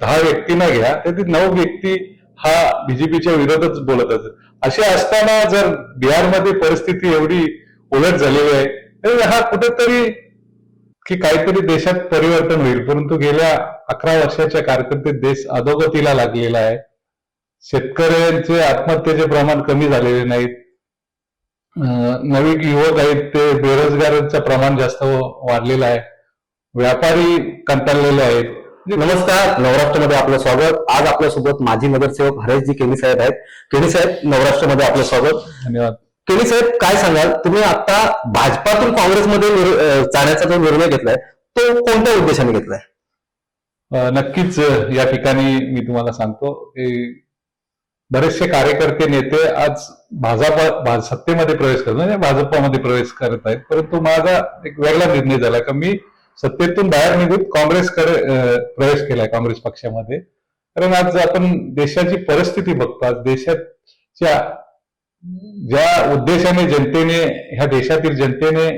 दहा व्यक्तींना घ्या त्यातील नऊ व्यक्ती हा बीजेपीच्या विरोधात बोलत असत असे असताना जर बिहारमध्ये परिस्थिती एवढी उलट झालेली आहे तर हा कुठेतरी की काहीतरी देशात परिवर्तन होईल. परंतु गेल्या अकरा वर्षाच्या कारकिर्दीत देश अधोगतीला लागलेला आहे. शेतकऱ्यांचे आत्महत्येचे प्रमाण कमी झालेले नाहीत. नवीन युवक आहेत ते बेरोजगारांचं प्रमाण जास्त वाढलेलं आहे. व्यापारी कंटाळलेले आहेत. नमस्कार नवराष्ट्रमध्ये आपलं स्वागत. आज आपल्यासोबत माजी नगरसेवक हरेशजी केनी साहेब आहेत. केनी साहेब नवराष्ट्रमध्ये आपलं स्वागत. धन्यवाद. केनी साहेब काय सांगाल? तुम्ही आता भाजपातून काँग्रेसमध्ये जाण्याचा जो निर्णय घेतलाय तो कोणत्या उद्देशाने घेतलाय? नक्कीच या ठिकाणी मी तुम्हाला सांगतो की बरेचसे कार्यकर्ते नेते आज भाजप सत्तेमध्ये प्रवेश करत म्हणजे भाजपामध्ये प्रवेश करत आहेत. परंतु माझा एक वेगळा निर्णय झाला का मी सत्तेतून बाहेर निघून काँग्रेसकडे प्रवेश केलाय काँग्रेस पक्षामध्ये. कारण आज आपण देशाची परिस्थिती बघतो आज देशाच्या ज्या उद्देशाने जनतेने ह्या देशातील जनतेने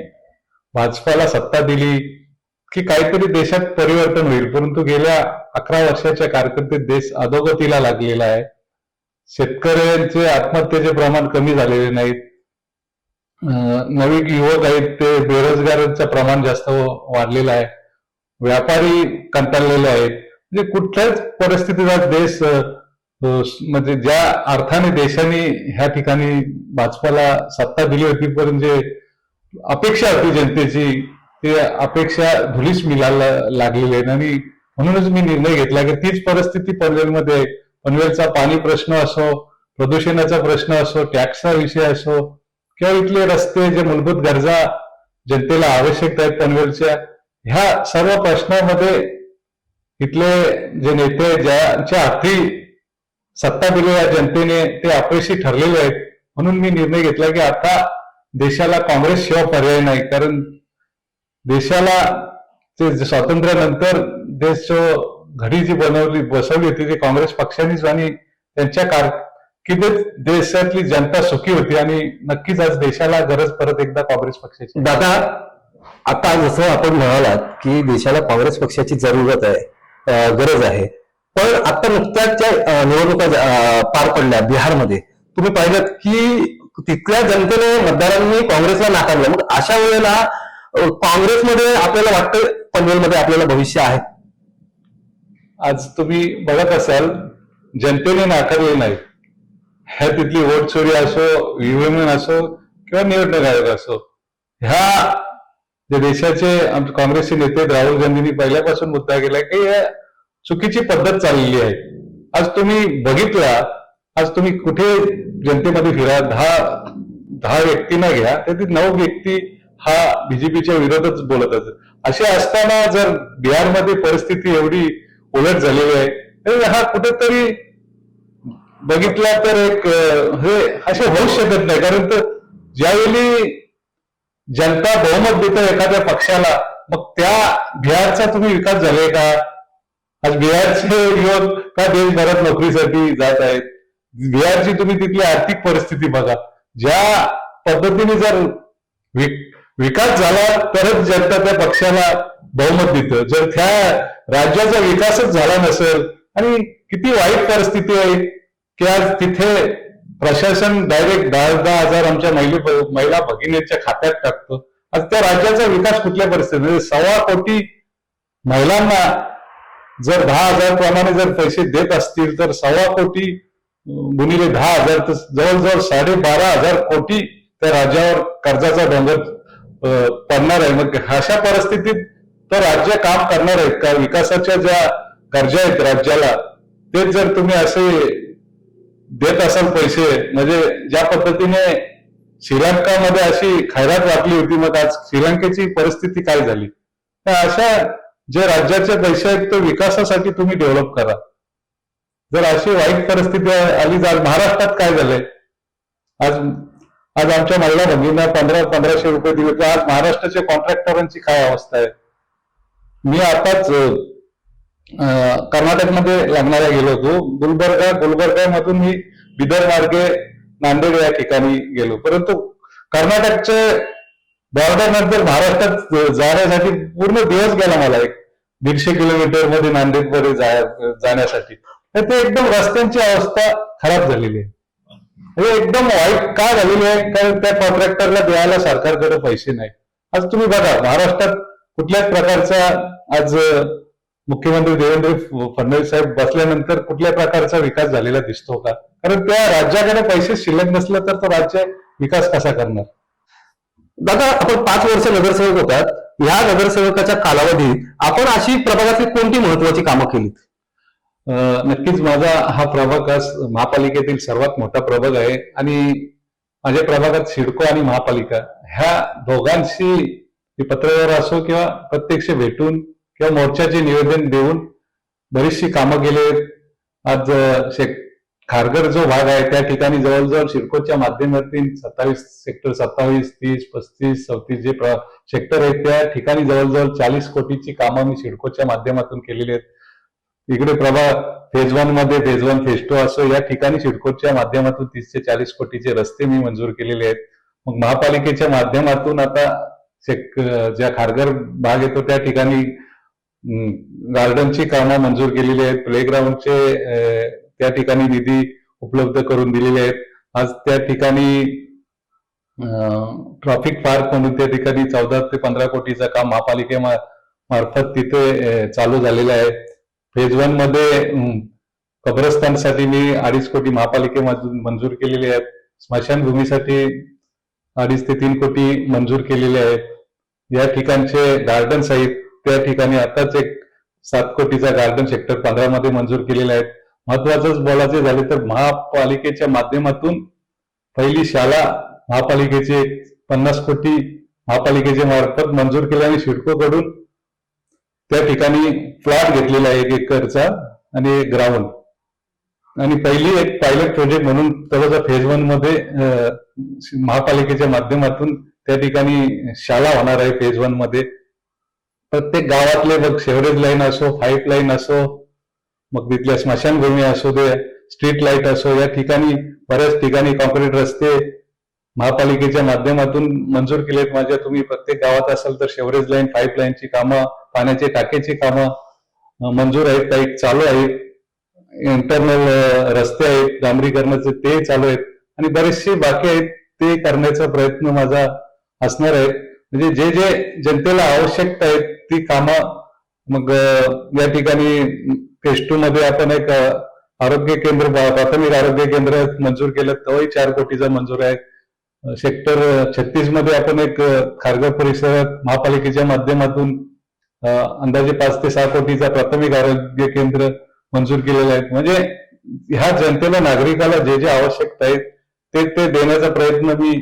भाजपाला सत्ता दिली की काहीतरी देशात परिवर्तन होईल. परंतु गेल्या अकरा वर्षाच्या कारकिर्दीत देश अधोगतीला लागलेला आहे. शेतकऱ्यांचे आत्महत्येचे प्रमाण कमी झालेले नाहीत. नवीन युवक आहेत ते बेरोजगारांचं प्रमाण जास्त वाढलेलं आहे. व्यापारी कंटाळलेले आहेत. म्हणजे कुठल्याच परिस्थितीचा देश म्हणजे ज्या अर्थाने देशाने ह्या ठिकाणी भाजपाला सत्ता दिली होती पण जे अपेक्षा होती जनतेची ते अपेक्षा धुलीस मिळायला लागलेली आहे आणि म्हणूनच मी निर्णय घेतला की तीच परिस्थिती पनवेलमध्ये पनवेलचा पाणी प्रश्न असो प्रदूषणाचा प्रश्न असो टॅक्सचा विषय असो किंवा इथले रस्ते जे मूलभूत गरजा जनतेला आवश्यक आहेत पनवेलच्या ह्या सर्व प्रश्नामध्ये इथले जे नेते ज्यांच्या हाती सत्ता दिलेल्या जनतेने ते अपयशी ठरलेले आहेत म्हणून मी निर्णय घेतला की आता देशाला काँग्रेस शिवाय पर्याय नाही. कारण देशाला ते स्वातंत्र्यानंतर देश जो घडी जी बनवली बसवली होती ती काँग्रेस पक्षानेच आणि त्यांच्या कार कारकिर्दीत देशातली जनता सुखी होती आणि नक्कीच आज देशाला गरज परत एकदा काँग्रेस पक्षाची. दादा आता जसं आपण म्हणालात की देशाला काँग्रेस पक्षाची जरूरत आहे गरज आहे. पण आता नुकत्याच ज्या अं, निवडणुका पार पडल्या बिहारमध्ये. तुम्ही पाहिलं की तिथल्या जनतेने मतदारांनी काँग्रेसला नाकारलं. मग अशा वेळेला काँग्रेसमध्ये आपल्याला वाटतं पनवेलमध्ये आपल्याला भविष्य आहे? आज तुम्ही बघत असाल जनतेने नाकारले नाही. ह्या तिथली वोट चोरी असो व्हीव्हीएम असो किंवा निवडणूक आयोग असो ह्या जे देशाचे काँग्रेसचे नेते राहुल गांधींनी पहिल्यापासून मुद्दा केला की हे चुकीची पद्धत चाललेली आहे. आज तुम्ही बघितला आज तुम्ही कुठे जनतेमध्ये फिरा दहा दहा व्यक्तींना घ्या तर ती नऊ व्यक्ती हा बीजेपीच्या विरोधात बोलत असत असे असताना जर बिहारमध्ये परिस्थिती एवढी उलट झालेली आहे तर हा कुठेतरी बघितला तर एक हे असे होऊ शकत नाही. कारण तर ज्यावेळी जनता बहुमत देतं एखाद्या पक्षाला मग त्या बिहारचा तुम्ही विकास झाले का? आज बिहारचे युवक का देशभरात नोकरीसाठी जात आहेत? बिहारची तुम्ही तिथली आर्थिक परिस्थिती बघा. ज्या पद्धतीने जर विकास झाला तरच जनता त्या पक्षाला बहुमत देतं. जर त्या राज्याचा विकासच झाला नसेल आणि किती वाईट परिस्थिती आहे की आज तिथे प्रशासन डायरेक्ट दहा दहा हजार आमच्या महिला महिला भगिनीच्या खात्यात टाकतो. आज त्या राज्याचा विकास कुठल्या परिस्थितीत? म्हणजे सव्वा कोटी महिलांना जर दहा हजार प्रमाणे जर पैसे देत असतील तर सव्वा कोटी गुणिले दहा हजार तर जवळजवळ साडेबारा हजार कोटी त्या राज्यावर कर्जाचा डोंगर पडणार आहे. मग अशा परिस्थितीत तर राज्य काम करणार आहेत का विकासाच्या ज्या गरजा आहेत राज्याला तेच जर तुम्ही असे देत असाल पैसे म्हणजे ज्या पद्धतीने श्रीलंकामध्ये अशी खैरात वाटली होती मग आज श्रीलंकेची परिस्थिती काय झाली? तर अशा जे राज्याचे पैसे आहेत ते विकासासाठी तुम्ही डेव्हलप करा. जर अशी वाईट परिस्थिती आली तर आज महाराष्ट्रात काय झालंय? आज आज आमच्या महिला भगिनींना पंधरा पंधराशे रुपये दिले तर आज महाराष्ट्राच्या कॉन्ट्रॅक्टरांची काय अवस्था आहे? मी आताच कर्नाटकमध्ये लग्नाला गेलो होतो. गुलबर्गा गुलबर्गामधून मी बिदर मार्गे नांदेड या ठिकाणी गेलो. परंतु कर्नाटकचे बॉर्डर नंतर महाराष्ट्रात जाण्यासाठी पूर्ण दिवस गेला मला एक दीडशे किलोमीटरमध्ये नांदेडमध्ये जाण्यासाठी. तर ते एकदम रस्त्यांची अवस्था खराब झालेली आहे. हे एकदम वाईट का झालेली आहे? कारण त्या कॉन्ट्रॅक्टरला द्यायला सरकारकडे पैसे नाही. आज तुम्ही बघा महाराष्ट्रात कुठल्याच प्रकारचा आज मुख्यमंत्री देवेंद्र फडणवीस साहेब बसल्यानंतर कुठल्या प्रकारचा विकास झालेला दिसतो का? कारण त्या राज्याकडे पैसे शिल्लक नसलं तर तो राज्य विकास कसा करणार? दादा आपण पाच वर्ष नगरसेवक होतात. ह्या नगरसेवकाच्या कालावधीत आपण अशी प्रभागातली कोणती महत्वाची कामं केलीत? नक्कीच माझा हा प्रभाग आज महापालिकेतील सर्वात मोठा प्रभाग आहे. आणि माझ्या प्रभागात सिडको आणि महापालिका ह्या दोघांशी पत्रव्यवहार असो किंवा प्रत्यक्ष भेटून किंवा मोर्चाचे निवेदन देऊन बरीचशी कामं केली आहेत. आज शेक खारघर जो भाग आहे त्या ठिकाणी जवळजवळ सिडकोच्या माध्यमातून सत्तावीस सेक्टर सत्तावीस तीस पस्तीस चौतीस जे सेक्टर आहेत त्या ठिकाणी जवळजवळ चाळीस कोटीची कामं मी सिडकोच्या माध्यमातून केलेली आहेत इकडे प्रभा फेज वनमध्ये फेज वन फेज टू असो या ठिकाणी सिडकोच्या माध्यमातून तीस ते चाळीस कोटीचे रस्ते मी मंजूर केलेले आहेत मग महापालिकेच्या माध्यमातून आता ज्या खारघर भाग येतो त्या ठिकाणी गार्डनची कामं मंजूर केलेली आहेत. प्लेग्राऊंडचे त्या ठिकाणी निधी उपलब्ध करून दिलेले आहेत. आज त्या ठिकाणी ट्रॉफिक पार्क म्हणून त्या ठिकाणी चौदा ते पंधरा कोटीचं काम महापालिके मार्फत तिथे चालू झालेलं आहे. फेज वनमध्ये कब्रस्तानसाठी मी अडीच कोटी महापालिकेमधून मंजूर केलेले आहेत. स्मशानभूमीसाठी अडीच ते तीन कोटी मंजूर केलेले आहेत. या ठिकाणचे गार्डन साहित्य त्या ठिकाणी आताच एक सात कोटीचा गार्डन सेक्टर पंधरा मध्ये मंजूर केलेला आहे. महत्वाचंच बोलायचे झाले तर महापालिकेच्या माध्यमातून पहिली शाळा महापालिकेचे पन्नास कोटी महापालिकेचे मार्फत मंजूर केले आणि सिडकोकडून त्या ठिकाणी प्लॉट घेतलेला आहे एक एकरचा आणि एक ग्राउंड आणि पहिली एक पायलट प्रोजेक्ट म्हणून थोडासा फेज वनमध्ये अं, महापालिकेच्या माध्यमातून त्या ठिकाणी शाळा होणार आहे फेज वनमध्ये. प्रत्येक गावातले बघ शेवरेज लाईन असो पाईप लाईन असो मग तिथल्या स्मशानभूमी असो दे स्ट्रीट लाइट असो या ठिकाणी बऱ्याच ठिकाणी कॉन्क्रीट रस्ते महापालिकेच्या माध्यमातून मंजूर केलेत माझ्या. तुम्ही प्रत्येक गावात असाल तर शेवरेज लाईन पाईप लाईनची कामं पाण्याचे टाकेची कामं मंजूर आहेत काही चालू आहेत. इंटरनल रस्ते आहेत डांबरीकरणाचे ते चालू आहेत. आणि बरेचसे बाकी आहेत ते करण्याचा प्रयत्न माझा असणार आहे. म्हणजे जे जे जनतेला आवश्यकता आहेत ती कामं मग या ठिकाणी फेस टू मध्ये आपण एक आरोग्य केंद्र प्राथमिक आरोग्य केंद्र मंजूर केलं तोही चार कोटीचा मंजूर आहे. सेक्टर छत्तीसमध्ये आपण एक अं, खारघर परिसरात महापालिकेच्या माध्यमातून अंदाजे पाच ते सहा कोटीचा प्राथमिक आरोग्य केंद्र मंजूर केलेलं आहे. म्हणजे ह्या जनतेला नागरिकाला जे जे आवश्यकता आहेत ते ते देण्याचा प्रयत्न मी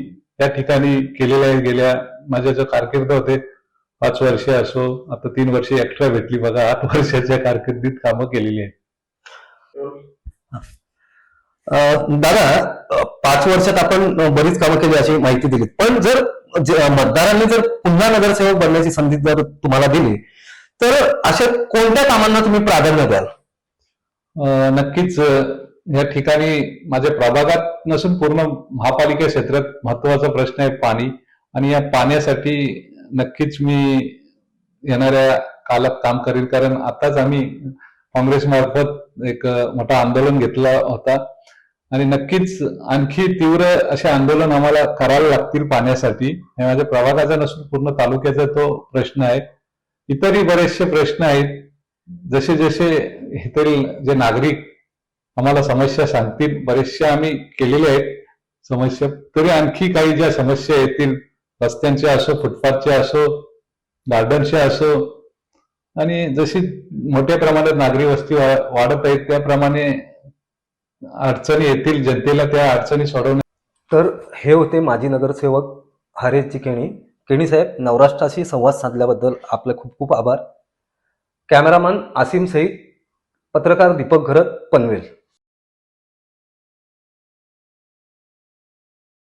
या ठिकाणी केलेला आहे. गेल्या माझ्या जो कारकीर्द होते पाच वर्ष असो आता तीन वर्ष एक्स्ट्रा भेटली बघा आठ वर्षाच्या कारकिर्दीत कामं केलेली आहेत. दादा पाच वर्षात आपण बरीच कामं केली अशी माहिती दिली पण जर मतदारांनी जर पुन्हा नगरसेवक बनण्याची संधी जर तुम्हाला दिली तर अशा कोणत्या कामांना तुम्ही प्राधान्य द्याल? नक्कीच या ठिकाणी माझ्या प्रभागात नसून पूर्ण महापालिका क्षेत्रात महत्त्वाचा प्रश्न आहे पाणी. आणि या पाण्यासाठी नक्कीच मी येणाऱ्या कालात काम करेल कारण आताच आम्ही काँग्रेस मार्फत एक मोठा आंदोलन घेतला होता. आणि नक्कीच आणखी तीव्र असे आंदोलन आम्हाला करावे लागतील पाण्यासाठी हे माझ्या प्रभागाचा नसून पूर्ण तालुक्याचा तो प्रश्न आहे. इतरही बरेचसे प्रश्न आहेत. जसे जसे इथील जे नागरिक आम्हाला समस्या सांगतील बरेचशा आम्ही केलेल्या आहेत समस्या. तरी आणखी काही ज्या समस्या येतील रस्त्यांचे असो फुटपाथचे असो गार्डनचे असो आणि जशी मोठ्या प्रमाणात नागरी वस्ती वाढत आहेत त्याप्रमाणे अडचणी येतील जनतेला त्या अडचणी सोडवण्या तर हे होते माजी नगरसेवक हरेशजी केणी केणी साहेब नवराष्ट्राशी संवाद साधल्याबद्दल आपले खूप खूप आभार. कॅमेरामन आसिम सईद पत्रकार दीपक घरत पनवेल.